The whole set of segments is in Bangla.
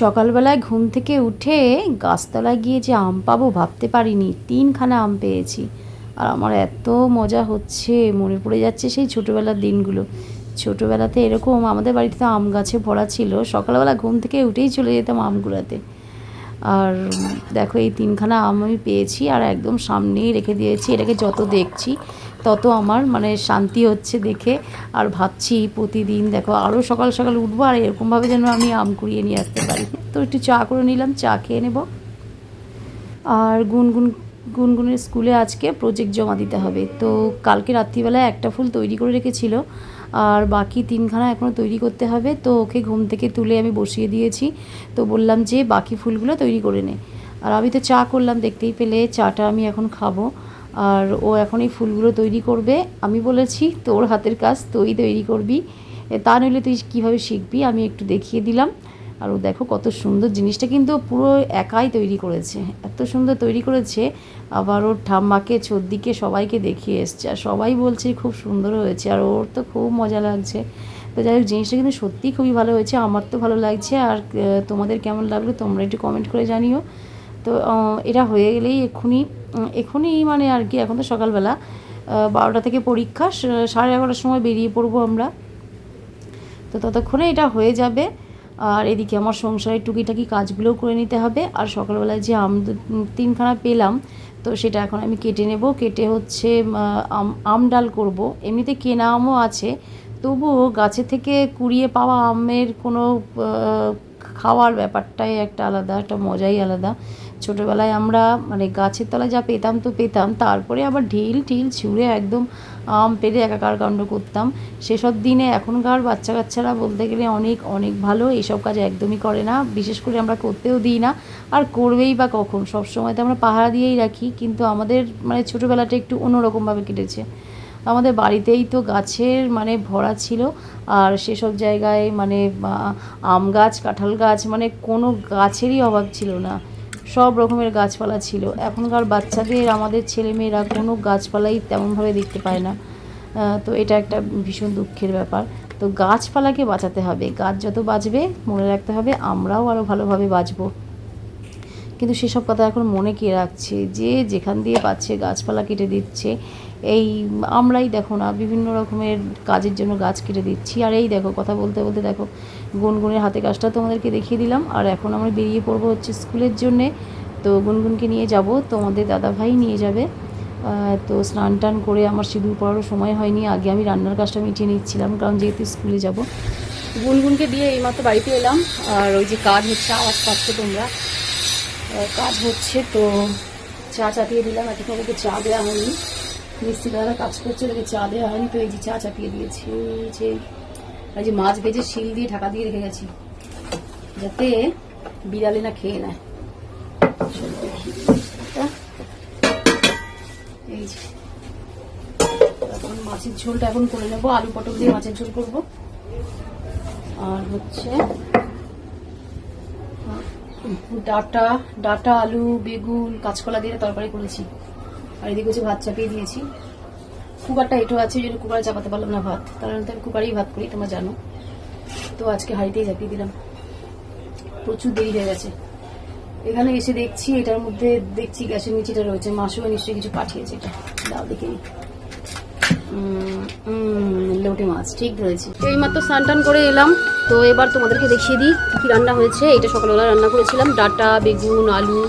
সকালবেলায় ঘুম থেকে উঠে গাছতলায় গিয়ে যে আম পাবো ভাবতে পারিনি, তিনখানা আম পেয়েছি। আর আমার এত মজা হচ্ছে, মনে পড়ে যাচ্ছে সেই ছোটোবেলার দিনগুলো। ছোটোবেলাতে এরকম আমাদের বাড়িতে আম গাছে ভরা ছিল, সকালবেলা ঘুম থেকে উঠেই চলে যেতাম আম আর দেখো এই তিনখানা আম আমি পেয়েছি আর একদম সামনেই রেখে দিয়েছি। এটাকে যত দেখছি, তত আমার মানে শান্তি হচ্ছে দেখে। আর ভাবছি প্রতিদিন দেখো আরও সকাল সকাল উঠবো আর এরকমভাবে যেন আমি আম কুড়িয়ে নিয়ে আসতে পারি। তো একটু চা করে নিলাম, চা খেয়ে নেব। আর গুনগুন গুনগুনের স্কুলে আজকে প্রজেক্ট জমা দিতে হবে। তো কালকে রাত্রিবেলায় একটা ফুল তৈরি করে রেখেছিল, আর বাকি তিনখানা এখনও তৈরি করতে হবে। তো ওকে ঘুম থেকে তুলে আমি বসিয়ে দিয়েছি। তো বললাম যে, বাকি ফুলগুলো তৈরি করে নে। আর আমি তো চা করলাম, দেখতেই পেলে চাটা আমি এখন খাব। আর ও এখন এই ফুলগুলো তৈরি করবে। আমি বলেছি, তোর হাতের কাজ তুই তৈরি করবি। তা নইলে তুই কীভাবে শিখবি? আমি একটু দেখিয়ে দিলাম। আর ও দেখো কত সুন্দর জিনিসটা কিন্তু পুরো একাই তৈরি করেছে। এত সুন্দর তৈরি করেছে আবার ওর ঠাম্মাকে ছদ্দিকে সবাইকে দেখিয়ে এসছে। আর সবাই বলছে খুব সুন্দর হয়েছে, আর ওর তো খুব মজা লাগছে। তো যাই হোক, জিনিসটা কিন্তু সত্যিই খুবই ভালো হয়েছে, আমার তো ভালো লাগছে। আর তোমাদের কেমন লাগল তোমরা একটু কমেন্ট করে জানিও। তো এটা হয়ে গেলেই এক্ষুনি এক্ষুনি মানে আর কি, এখন তো সকালবেলা বারোটা থেকে পরীক্ষা সাড়ে এগারোটার সময় বেরিয়ে পড়ব আমরা। তো ততক্ষণে এটা হয়ে যাবে। আর এদিকে আমার সংসারের টুকিটাকি কাজগুলোও করে নিতে হবে। আর সকালবেলায় যে আম তিনখানা পেলাম, তো সেটা এখন আমি কেটে নেব। কেটে হচ্ছে আম ডাল করব। এমনিতে কেনা আমও আছে, তবুও গাছে থেকে কুড়িয়ে পাওয়া আমের কোনো খাওয়ার ব্যাপারটাই একটা আলাদা, একটা মজাই আলাদা। ছোটোবেলায় আমরা মানে গাছের তলায় যা পেতাম তো পেতাম, তারপরে আবার ঢিল ঢিল ছুঁড়ে একদম আম পেরে একাকার কাণ্ড করতাম। সেসব দিনে এখনকার বাচ্চা কাচ্চারা বলতে গেলে অনেক অনেক ভালো এইসব কাজ একদমই করে না। বিশেষ করে আমরা করতেও দিই না, আর করবেই বা কখন? সব সময় তো আমরা পাহারা দিয়েই রাখি, কিন্তু আমাদের মানে ছোটোবেলাটা একটু অন্যরকমভাবে কেটেছে। আমাদের বাড়িতেই তো গাছের মানে ভরা ছিল। আর সেসব জায়গায় মানে আম গাছ, কাঁঠাল গাছ মানে কোনো গাছেরই অভাব ছিল না। সব রকমের গাছপালা ছিল। এখনকার বাচ্চাদের, আমাদের ছেলেমেয়েরা কোনো গাছপালাই তেমনভাবে দেখতে পায় না। তো এটা একটা ভীষণ দুঃখের ব্যাপার। তো গাছপালাকে বাঁচাতে হবে। গাছ যত বাঁচবে, মনে রাখতে হবে আমরাও আরও ভালোভাবে বাঁচবো। কিন্তু সেসব কথা এখন মনে কে রাখছে? যে যেখান দিয়ে পাচ্ছে গাছপালা কেটে দিচ্ছে, এই আমরাই দেখো না, বিভিন্ন রকমের কাজের জন্য গাছ কেটে দিচ্ছি। আর এই দেখো, কথা বলতে বলতে দেখো, গুনগুনের হাতে কাজটা তোমাদেরকে দেখিয়ে দিলাম। আর এখন আমরা বেরিয়ে পড়ব হচ্ছে স্কুলের জন্যে। তো গুনগুনকে নিয়ে যাব, তোমাদের দাদা ভাই নিয়ে যাবে। তো স্নান টান করে আমার সিঁদুর পড়ারও সময় হয়নি, আগে আমি রান্নার কাজটা মিটিয়ে নিচ্ছিলাম, কারণ যেহেতু স্কুলে যাব। গুনগুনকে দিয়ে এইমাত্র বাড়িতে এলাম। আর ওই যে কাজ হচ্ছে, আওয়াজ পাচ্ছ তোমরা। কাজ হচ্ছে, তো চা চাপিয়ে দিলাম। এতক্ষণ ওকে চা দেওয়া হয়নি। মিস্ত্রি দাদা কাজ করছে ওদেরকে চা দেওয়া হয়নি, তো এই যে চা চাপিয়ে দিয়েছি যে এই যে মাছ ভেজে শিল দিয়ে ঢাকা দিয়ে রেখে গেছি, যাতে বিড়ালে না খেয়ে নেয়। এই যে, এখন মাছের ঝোলটা এখন করে নেব, আলু পটল দিয়ে মাছের ঝোল করব। আর হচ্ছে ডাটা ডাটা, আলু, বেগুন, কাঁচকলা দিয়ে তরকারি করেছি। আর এদিকে হচ্ছে ভাত চাপিয়ে দিয়েছি। কুকারটা এঁটো আছে জন্য কুকারে চাপাতে পারলাম না ভাত। কারণ তো আমি কুকারেই ভাত করি, তোমরা জানো। তো আজকে হাঁড়িতেই চাপিয়ে দিলাম। প্রচুর দেরি হয়ে গেছে। এখানে এসে দেখছি এটার মধ্যে দেখছি গ্যাসের নিচেটা রয়েছে। মাসুও নিশ্চয়ই কিছু পাঠিয়েছে এটা। দাও দেখে লোটে মাছ, ঠিক ধরেছি। এই মাত্র স্নান টান করে এলাম, তো এবার তোমাদেরকে দেখিয়ে দিই কী রান্না হয়েছে। এটা সকালবেলা রান্না করেছিলাম, ডাটা, বেগুন, আলু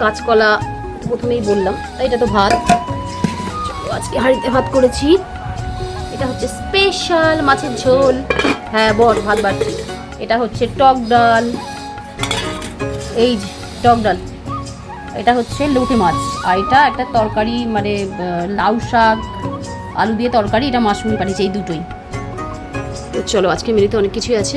কাঁচকলা প্রথমেই বললাম এটা তো ভাত। আজকে হাঁড়িতে ভাত করেছি। এটা হচ্ছে স্পেশাল মাছের ঝোল। হ্যাঁ বট ভাত বাড়ছি। এটা হচ্ছে টক ডাল। এই টক ডাল। এটা হচ্ছে লৌটে মাছ। আর এটা একটা তরকারি মানে লাউ শাক আলু দিয়ে তরকারি, এটা মাশরুম পাঠিয়েছে এই দুটোই। তো চলো আজকে মেনুতে অনেক কিছুই আছে।